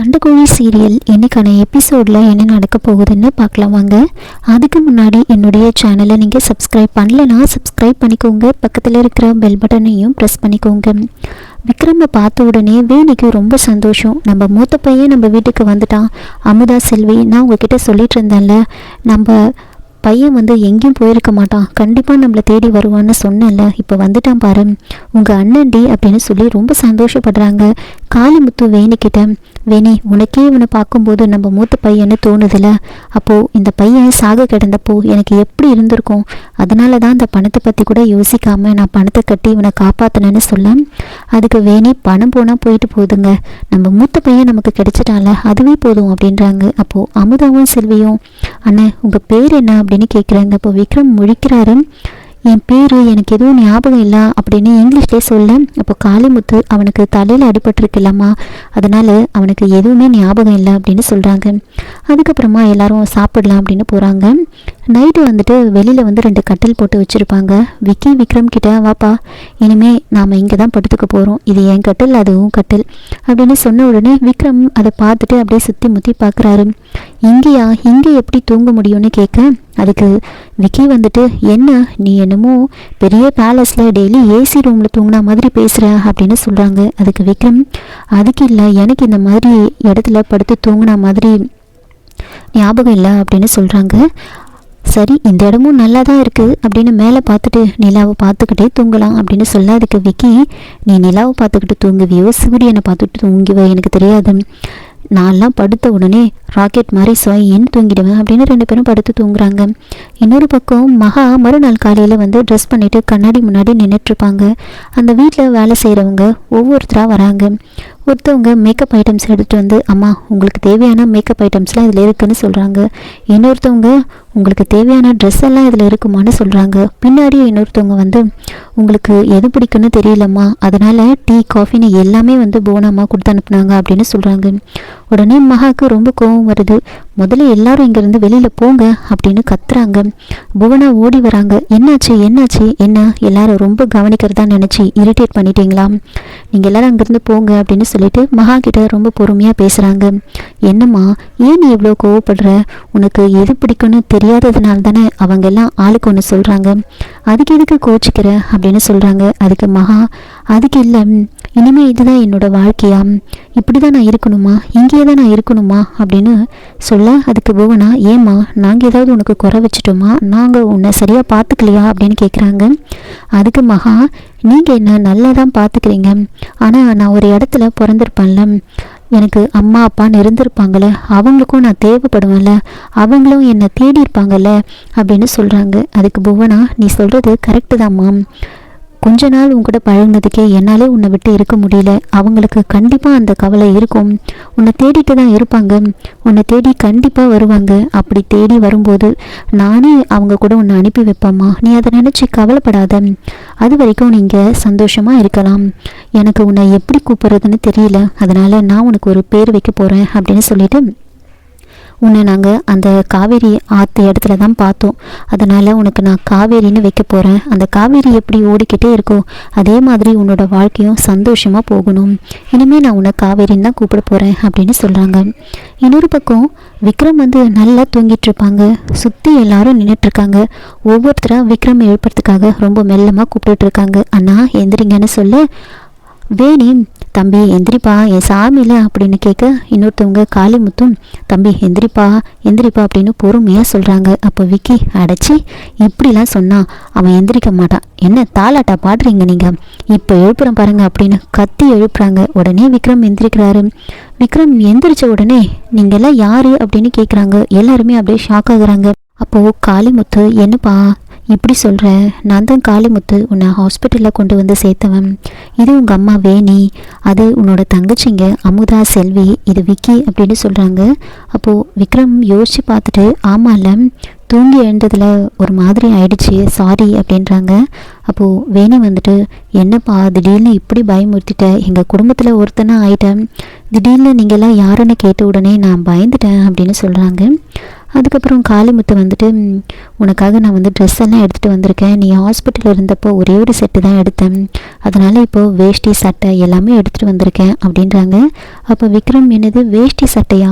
சண்டைக்கோழி serial இன்னைக்கான எபிசோடில் என்ன நடக்க போகுதுன்னு பார்க்கலாம் வாங்க. அதுக்கு முன்னாடி என்னுடைய சேனலை நீங்கள் சப்ஸ்கிரைப் பண்ணலன்னா சப்ஸ்கிரைப் பண்ணிக்கோங்க. பக்கத்தில் இருக்கிற பெல் பட்டனையும் ப்ரெஸ் பண்ணிக்கோங்க. விக்ரமை பார்த்த உடனே வேணிக்கு ரொம்ப சந்தோஷம். நம்ம மூத்த பையன் நம்ம வீட்டுக்கு வந்துட்டான். அமுதா செல்வி நான் உங்ககிட்ட சொல்லிட்டு இருந்தேன்ல நம்ம பையன் வந்து எங்கேயும் போயிருக்க மாட்டான். கண்டிப்பாக நம்மளை தேடி வருவான்னு சொன்னேன்ல. இப்போ வந்துட்டான் பாரு. உங்கள் அண்ணன் டி அப்படின்னு சொல்லி ரொம்ப சந்தோஷப்படுறாங்க. காளிமுத்து வேணிக்கிட்ட வேணி உனக்கே இவனை பார்க்கும்போது நம்ம மூத்த பையன்னு தோணுதில்ல அப்போது இந்த பையன் சாக கிடந்தப்போ எனக்கு எப்படி இருந்திருக்கும்? அதனால தான் அந்த பணத்தை பற்றி கூட யோசிக்காமல் நான் பணத்தை கட்டி இவனை காப்பாற்றினேன்னு சொல்ல. அதுக்கு வேணி பணம் போனால் போயிட்டு போகுதுங்க நம்ம மூத்த பையன் நமக்கு கிடைச்சிட்டான்ல அதுவே போதும் அப்படின்றாங்க. அப்போது அமுதாவும் செல்வியும் அண்ணன் உங்கள் பேர் என்ன? அப்படின்னு கேட்குறாங்க அப்போ விக்ரம் முழிக்கிறாரு. என் பேர் எனக்கு எதுவும் ஞாபகம் இல்லை அப்படின்னு இங்கிலீஷ்லேயே சொல்ல அப்போ காளிமுத்து அவனுக்கு தலையில் அடிபட்டிருக்குல்லம்மா. அதனால் அவனுக்கு எதுவுமே ஞாபகம் இல்லை அப்படின்னு சொல்கிறாங்க அதுக்கப்புறமா எல்லாரும் சாப்பிடலாம் அப்படின்னு போகிறாங்க நைட்டு வந்துட்டு வெளியில் வந்து ரெண்டு கட்டில் போட்டு வச்சுருப்பாங்க. விக்கி விக்ரம் கிட்ட வாப்பா இனிமேல் நாம் இங்கே தான் படுத்துக்க போகிறோம் இது என் கட்டில் அதுவும் கட்டில் அப்படின்னு சொன்ன உடனே விக்ரம் அதை பார்த்துட்டு அப்படியே சுற்றி முற்றி பார்க்குறாரு. இங்கேயா இங்கே எப்படி தூங்க முடியும்னு கேட்க அதுக்கு விக்கி வந்துட்டு என்ன நீ என்னமோ பெரிய பேலஸில் டெய்லி ஏசி ரூமில் தூங்கின மாதிரி பேசுகிற அப்படின்னு சொல்கிறாங்க அதுக்கு விக்ரம் அதுக்கு இல்லை எனக்கு இந்த மாதிரி இடத்துல படுத்து தூங்கின மாதிரி ஞாபகம் இல்லை அப்படின்னு சொல்கிறாங்க சரி இந்த இடமும் நல்லா தான் இருக்குது அப்படின்னு மேலே பார்த்துட்டு நிலாவை பார்த்துக்கிட்டே தூங்கலாம் அப்படின்னு சொல்ல அதுக்கு விக்கி நீ நிலாவை பார்த்துக்கிட்டு தூங்குவியோ? சூரியனை பார்த்துட்டு தூங்குவியோ? எனக்கு தெரியாது. நான்லாம் படுத்த உடனே ராக்கெட் மாதிரி சொயின்னு தூங்கிடுவேன் அப்படின்னு ரெண்டு பேரும் படுத்து தூங்குறாங்க. இன்னொரு பக்கம் மகா மறுநாள் காலையில் வந்து ட்ரெஸ் பண்ணிவிட்டு கண்ணாடி முன்னாடி நின்றுட்டுருப்பாங்க அந்த வீட்டில் வேலை செய்கிறவங்க ஒவ்வொருத்தராக வராங்க. ஒருத்தவங்க மேக்கப் ஐட்டம்ஸ் எடுத்துகிட்டு வந்து அம்மா உங்களுக்கு தேவையான மேக்கப் ஐட்டம்ஸ்லாம் இதில் இருக்குன்னு சொல்கிறாங்க இன்னொருத்தவங்க உங்களுக்கு தேவையான ட்ரெஸ் எல்லாம் இதில் இருக்குமான்னு சொல்கிறாங்க பின்னாடி இன்னொருத்தவங்க வந்து உங்களுக்கு எது பிடிக்குன்னு தெரியலம்மா. அதனால் டீ காஃபின்னு எல்லாமே வந்து போனாமா கொடுத்து அனுப்புனாங்க அப்படின்னு சொல்கிறாங்க உடனே மகாவுக்கு ரொம்ப கோவம் வருது. முதல்ல எல்லாரும் இங்கேருந்து வெளியில் போங்க அப்படின்னு கத்துறாங்க. புவனா ஓடி வராங்க. என்னாச்சு? என்னாச்சு? என்ன? எல்லாரும் ரொம்ப கவனிக்கிறதா நினச்சி இரிட்டேட் பண்ணிட்டீங்களா? நீங்கள் எல்லாரும் அங்கேருந்து போங்க அப்படின்னு சொல்லிட்டு மகா கிட்ட ரொம்ப பொறுமையாக பேசுகிறாங்க என்னம்மா ஏன் நீ இவ்வளோ கோவப்படுற? உனக்கு எது பிடிக்கும்னு தெரியாததுனால தானே அவங்க எல்லாம் ஆளுக்கு ஒன்று சொல்கிறாங்க அதுக்கு எதுக்கு கோச்சிக்கிற? அப்படின்னு சொல்கிறாங்க அதுக்கு மகா அதுக்கு இல்லை. இனிமே இதுதான் என்னோட வாழ்க்கையா? இப்படி தான் நான் இருக்கணுமா? இங்கேயே தான் நான் இருக்கணுமா? அப்படின்னு சொல்ல அதுக்கு புவனா ஏம்மா நாங்கள் ஏதாவது உனக்கு குறை வச்சுட்டோமா? நாங்கள் உன்னை சரியாக பார்த்துக்கலையா? அப்படின்னு கேட்குறாங்க அதுக்கு மகா நீங்கள் என்ன நல்லா தான் பார்த்துக்கிறீங்க. ஆனால் நான் ஒரு இடத்துல பிறந்திருப்பேன்ல. எனக்கு அம்மா அப்பான்னு இருந்திருப்பாங்கள்ல அவங்களுக்கும் நான் தேவைப்படுவேன்ல. அவங்களும் என்னை தேடி இருப்பாங்கல்ல அப்படின்னு சொல்கிறாங்க அதுக்கு புவனா நீ சொல்கிறது கரெக்டு தான்மா கொஞ்ச நாள் உங்ககிட்ட பழகினதுக்கே என்னாலே உன்னை விட்டு இருக்க முடியல. அவங்களுக்கு கண்டிப்பாக அந்த கவலை இருக்கும். உன்னை தேடிட்டு தான் இருப்பாங்க. உன்னை தேடி கண்டிப்பாக வருவாங்க. அப்படி தேடி வரும்போது நானே அவங்க கூட உன்னை அனுப்பி வைப்பேம்மா. நீ அதை நினச்சி கவலைப்படாத. அது வரைக்கும் நீங்கள் சந்தோஷமாக இருக்கலாம். எனக்கு உன்னை எப்படி கூப்பிட்றதுன்னு தெரியல. அதனால் நான் உனக்கு ஒரு பேர் வைக்க போகிறேன் அப்படின்னு சொல்லிட்டு உன்னை நாங்கள் அந்த காவேரி ஆற்று இடத்துல தான் பார்த்தோம். அதனால் உனக்கு நான் காவேரின்னு வைக்க போகிறேன் அந்த காவேரி எப்படி ஓடிக்கிட்டே இருக்கோ அதே மாதிரி உன்னோட வாழ்க்கையும் சந்தோஷமாக போகணும். இனிமேல் நான் உன்னை காவேரின்னு தான் கூப்பிட போகிறேன் அப்படின்னு சொல்கிறாங்க இன்னொரு பக்கம் விக்ரம் வந்து நல்லா தூங்கிட்டு இருப்பாங்க. சுற்றி எல்லாரும் நின்றுட்டுருக்காங்க ஒவ்வொருத்தராக விக்ரம் எழுப்புறதுக்காக ரொம்ப மெல்லமாக கூப்பிட்டுட்டு இருக்காங்க. அண்ணா எந்திரிங்கன்னு சொல்ல. வேணி தம்பி எந்திரிப்பா என் சாமியில் அப்படின்னு கேட்க இன்னொருத்தவங்க காளிமுத்தும் தம்பி எந்திரிப்பா எந்திரிப்பா அப்படின்னு பொறுமையாக சொல்கிறாங்க அப்போ விக்கி அடைச்சி இப்படிலாம் சொன்னான் அவன் எந்திரிக்க மாட்டான் என்ன தாலாட்டா பாடுறீங்க நீங்கள் இப்போ எழுப்புறம் பாருங்க அப்படின்னு கத்தி எழுப்புறாங்க. உடனே விக்ரம் எந்திரிக்கிறாரு. விக்ரம் எந்திரிச்ச உடனே நீங்கள் எல்லாம் யாரு? அப்படின்னு கேட்குறாங்க எல்லாருமே அப்படியே ஷாக் ஆகுறாங்க. அப்போது காளிமுத்து என்னப்பா இப்படி சொல்கிற நான் தான் காளிமுத்து உன்னை ஹாஸ்பிட்டலில் கொண்டு வந்து சேர்த்தவன். இது உங்கள் அம்மா வேணி அது உன்னோட தங்கச்சிங்க அமுதா செல்வி இது விக்கி அப்படின்னு சொல்கிறாங்க அப்போது விக்ரம் யோசித்து பார்த்துட்டு ஆமாம்ல தூங்கி எழுந்ததில் ஒரு மாதிரி ஆயிடுச்சு சாரி அப்படின்றாங்க. அப்போது வேணி வந்துட்டு என்னப்பா திடீர்னு இப்படி பயமுறுத்திட்ட எங்கள் குடும்பத்தில் ஒருத்தனாக ஆயிட்டேன் திடீர்னு நீங்கள்லாம் யாருன்னு கேட்ட உடனே நான் பயந்துட்டேன் அப்படின்னு சொல்கிறாங்க அதுக்கப்புறம் காளிமுத்து வந்துட்டு உனக்காக நான் வந்து ட்ரெஸ் எல்லாம் எடுத்துகிட்டு வந்திருக்கேன். நீ ஹாஸ்பிட்டலில் இருந்தப்போ ஒரே ஒரு செட்டு தான் எடுத்தேன். அதனால் இப்போது வேஷ்டி சட்டை எல்லாமே எடுத்துகிட்டு வந்திருக்கேன் அப்படின்றாங்க. அப்போ விக்ரம் என்னது வேஷ்டி சட்டையா?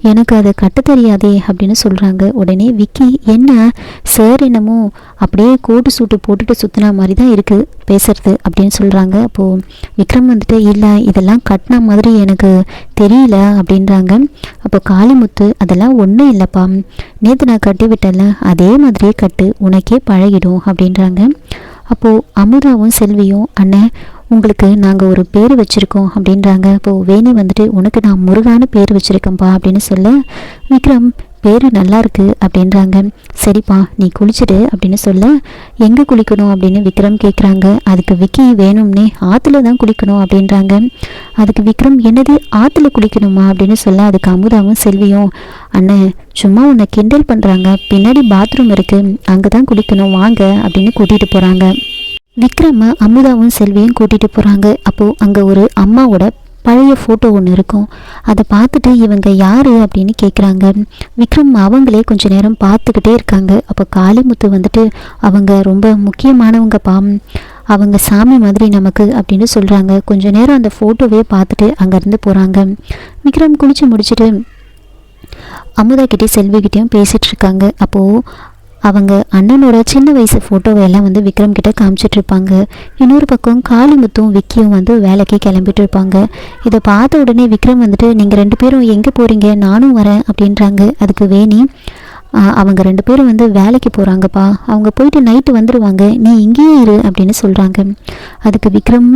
எனக்கு அதை கட்ட தெரியாதே அப்படின்னு சொல்கிறாங்க உடனே விக்கி என்ன? சார் என்னமோ அப்படியே கோட்டு சூட்டு போட்டுட்டு சுற்றின மாதிரி தான் இருக்குது பேசுறது அப்படின்னு சொல்கிறாங்க அப்போது விக்ரம் வந்துட்டு இல்லை இதெல்லாம் கட்டின மாதிரி எனக்கு தெரியல அப்படின்றாங்க. அப்போ காளிமுத்து அதெல்லாம் ஒன்றும் இல்லைப்பா. நேற்று நான் கட்டி விட்டேன்ல அதே மாதிரியே கட்டு உனக்கே பழகிடும் அப்படின்றாங்க. அப்போது அமுதாவும் செல்வியும் அண்ணன் உங்களுக்கு நாங்கள் ஒரு பேர் வச்சுருக்கோம் அப்படின்றாங்க. அப்போது வேணி வந்துட்டு உனக்கு நான் முருகான பேர் வச்சுருக்கேன்ப்பா அப்படின்னு சொல்ல விக்ரம் பேர் நல்லா இருக்குது அப்படின்றாங்க. சரிப்பா நீ குளிச்சுடு அப்படின்னு சொல்ல எங்கே குளிக்கணும்? அப்படின்னு விக்ரம் கேட்குறாங்க அதுக்கு விக்கி வேணும்னே ஆற்றுல தான் குளிக்கணும் அப்படின்றாங்க. அதுக்கு விக்ரம் என்னது ஆற்றுல குளிக்கணுமா? அப்படின்னு சொல்ல அதுக்கு அமுதாவும் செல்வியும். அண்ணன் சும்மா உன்னை கிண்டல் பண்ணுறாங்க பின்னாடி பாத்ரூம் இருக்குது அங்கே தான் குளிக்கணும் வாங்க அப்படின்னு கூட்டிகிட்டு போகிறாங்க விக்ரம அமுதாவும் செல்வியும் கூட்டிகிட்டு போகிறாங்க அப்போது அங்கே ஒரு அம்மாவோட பழைய ஃபோட்டோ ஒன்று இருக்கும். அதை பார்த்துட்டு இவங்க யார் அப்படின்னு கேட்குறாங்க விக்ரம் அவங்களே கொஞ்ச நேரம் பார்த்துக்கிட்டே இருக்காங்க. அப்போ காளிமுத்து வந்துட்டு அவங்க ரொம்ப முக்கியமானவங்க பாம் அவங்க சாமி மாதிரி நமக்கு அப்படின்னு சொல்கிறாங்க கொஞ்ச நேரம் அந்த ஃபோட்டோவே பார்த்துட்டு அங்கேருந்து போகிறாங்க விக்ரம் குளிச்சு முடிச்சுட்டு அமுதா கிட்டே செல்விகிட்டையும் பேசிகிட்டு இருக்காங்க. அப்போது அவங்க அண்ணனோட சின்ன வயசு ஃபோட்டோவை எல்லாம் வந்து விக்ரம் கிட்ட காமிச்சிட்டு இருப்பாங்க இன்னொரு பக்கம் காளிமுத்தும் விக்கியும் வந்து வேலைக்கு கிளம்பிட்டு இருப்பாங்க இதை பார்த்த உடனே விக்ரம் வந்துட்டு நீங்கள் ரெண்டு பேரும் எங்கே போகிறீங்க நானும் வரேன் அப்படின்றாங்க. அதுக்கு வேணி அவங்க ரெண்டு பேரும் வந்து வேலைக்கு போகிறாங்கப்பா அவங்க போயிட்டு நைட்டு வந்துடுவாங்க நீ இங்கேயே இரு அப்படின்னு சொல்கிறாங்க அதுக்கு விக்ரம்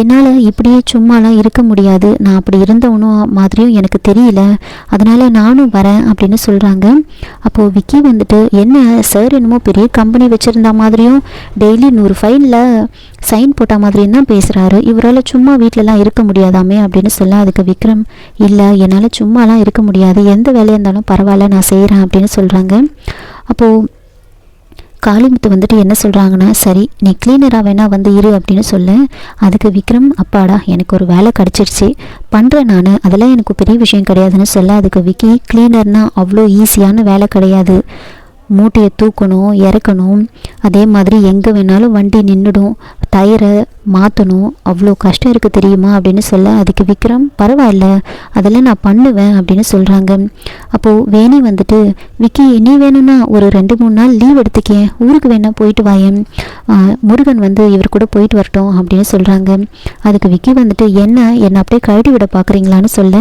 என்னால் இப்படியே சும்மாலாம் இருக்க முடியாது. நான் அப்படி இருந்தவனும் மாதிரியும் எனக்கு தெரியல. அதனால் நானும் வரேன் அப்படின்னு சொல்கிறாங்க அப்போது விக்கி வந்துட்டு என்ன சார் என்னமோ பெரிய கம்பெனி வச்சுருந்த மாதிரியும் டெய்லி நூறு ஃபைலில் சைன் போட்ட மாதிரியும் தான் பேசுகிறாரு இவரால் சும்மா வீட்டிலலாம் இருக்க முடியாதாமே அப்படின்னு சொல்ல அதுக்கு விக்ரம் இல்லை என்னால் சும்மாலாம் இருக்க முடியாது. எந்த வேலையாக இருந்தாலும் பரவாயில்ல நான் செய்கிறேன் அப்படின்னு சொல்கிறாங்க அப்போது காளிமுத்து வந்துட்டு என்ன சொல்கிறாங்கன்னா சரி நீ கிளீனராக வேணா வந்து இரு அப்படின்னு சொல்ல. அதுக்கு விக்ரம் அப்பாடா எனக்கு ஒரு வேலை கிடச்சிருச்சு. பண்ணுறேன் நான். அதெல்லாம் எனக்கு பெரிய விஷயம் கிடையாதுன்னு சொல்ல. அதுக்கு விக்கி கிளீனர்னால் அவ்வளோ ஈஸியான வேலை கிடையாது. மூட்டையை தூக்கணும் இறக்கணும். அதே மாதிரி எங்கே வேணாலும் வண்டி நின்றுடும் டயரை மாற்றணும் அவ்வளோ கஷ்டம் இருக்குது தெரியுமா அப்படின்னு சொல்ல அதுக்கு விக்ரம் பரவாயில்ல அதெல்லாம் நான் பண்ணுவேன் அப்படின்னு சொல்கிறாங்க அப்போது வேணி வந்துட்டு விக்கி நீ வேணும்னா ஒரு ரெண்டு மூணு நாள் லீவ் எடுத்துக்கேன் ஊருக்கு வேணால் போயிட்டு வாயேன். முருகன் வந்து இவர் கூட போயிட்டு வரட்டும் அப்படின்னு சொல்கிறாங்க அதுக்கு விக்கி வந்துட்டு என்ன என்னை அப்படியே கழட்டி விட பார்க்குறீங்களான்னு சொல்ல.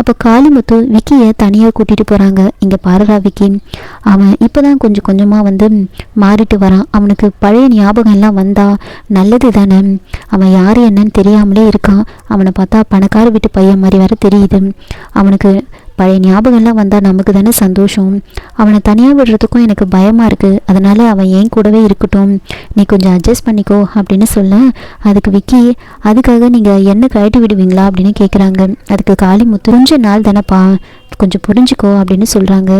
அப்போ காளிமுத்து விக்கியை தனியாக கூட்டிகிட்டு போகிறாங்க இங்கே பாருடா விக்கி. அவன் இப்போ தான் கொஞ்சம் கொஞ்சமாக வந்து மாறிட்டு வரான். அவனுக்கு பழைய ஞாபகம் எல்லாம் வந்தா நல்லது தானே? அவன் யார் என்னன்னு தெரியாமலே இருக்கான். அவனை பார்த்தா பணக்கார வீட்டு பையன் மாதிரி வேற தெரியுது. அவனுக்கு பழைய ஞாபகம்லாம் வந்தால் நமக்கு தானே சந்தோஷம். அவனை தனியாக விடுறதுக்கும் எனக்கு பயமாக இருக்குது அதனால் அவன் ஏன் கூடவே இருக்கட்டும். நீ கொஞ்சம் அட்ஜஸ்ட் பண்ணிக்கோ அப்படின்னு சொல்ல அதுக்கு விக்கி அதுக்காக நீங்கள் என்ன கழட்டி விடுவீங்களா? அப்படின்னு கேட்குறாங்க அதுக்கு காளி முத்துரிஞ்ச நாள் தானேப்பா. கொஞ்சம் புரிஞ்சுக்கோ அப்படின்னு சொல்கிறாங்க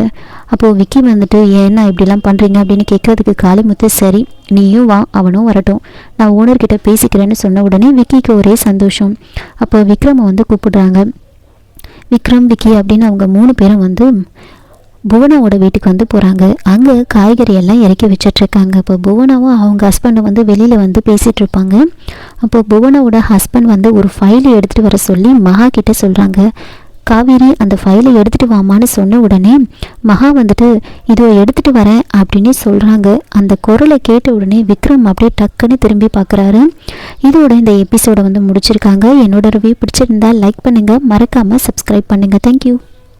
அப்போது விக்கி வந்துட்டு ஏன்னா இப்படிலாம் பண்ணுறீங்க அப்படின்னு கேட்கறதுக்கு காளிமுத்து சரி நீயும் வா அவனும் வரட்டும். நான் ஓனர்கிட்ட பேசிக்கிறேன்னு சொன்ன உடனே விக்கிக்கு ஒரே சந்தோஷம். அப்போ விக்ரமை வந்து கூப்பிடுறாங்க. விக்ரம் விக்கி அப்படின்னு அவங்க மூணு பேரும் வந்து புவனாவோட வீட்டுக்கு வந்து போகிறாங்க அங்கே காய்கறி எல்லாம் இறக்கி வச்சிட்ருக்காங்க. அப்போ புவனாவும் அவங்க ஹஸ்பண்டும் வந்து வெளியில் வந்து பேசிகிட்டு இருப்பாங்க அப்போ புவனாவோட ஹஸ்பண்ட் வந்து ஒரு ஃபைலை எடுத்துகிட்டு வர சொல்லி மகா கிட்டே சொல்கிறாங்க காவேரி அந்த ஃபைலை எடுத்துகிட்டு வாமான்னு சொன்ன உடனே மகா வந்துட்டு இதோ எடுத்துகிட்டு வரேன் அப்படின்னு சொல்கிறாங்க அந்த குரலை கேட்ட உடனே விக்ரம் அப்படியே டக்குன்னு திரும்பி பார்க்குறாரு இதோட இந்த எபிசோடை வந்து முடிச்சிருக்காங்க. என்னோட ரிவ்யூ பிடிச்சிருந்தா லைக் பண்ணுங்கள் மறக்காமல் சப்ஸ்கிரைப் பண்ணுங்கள் தேங்க்யூ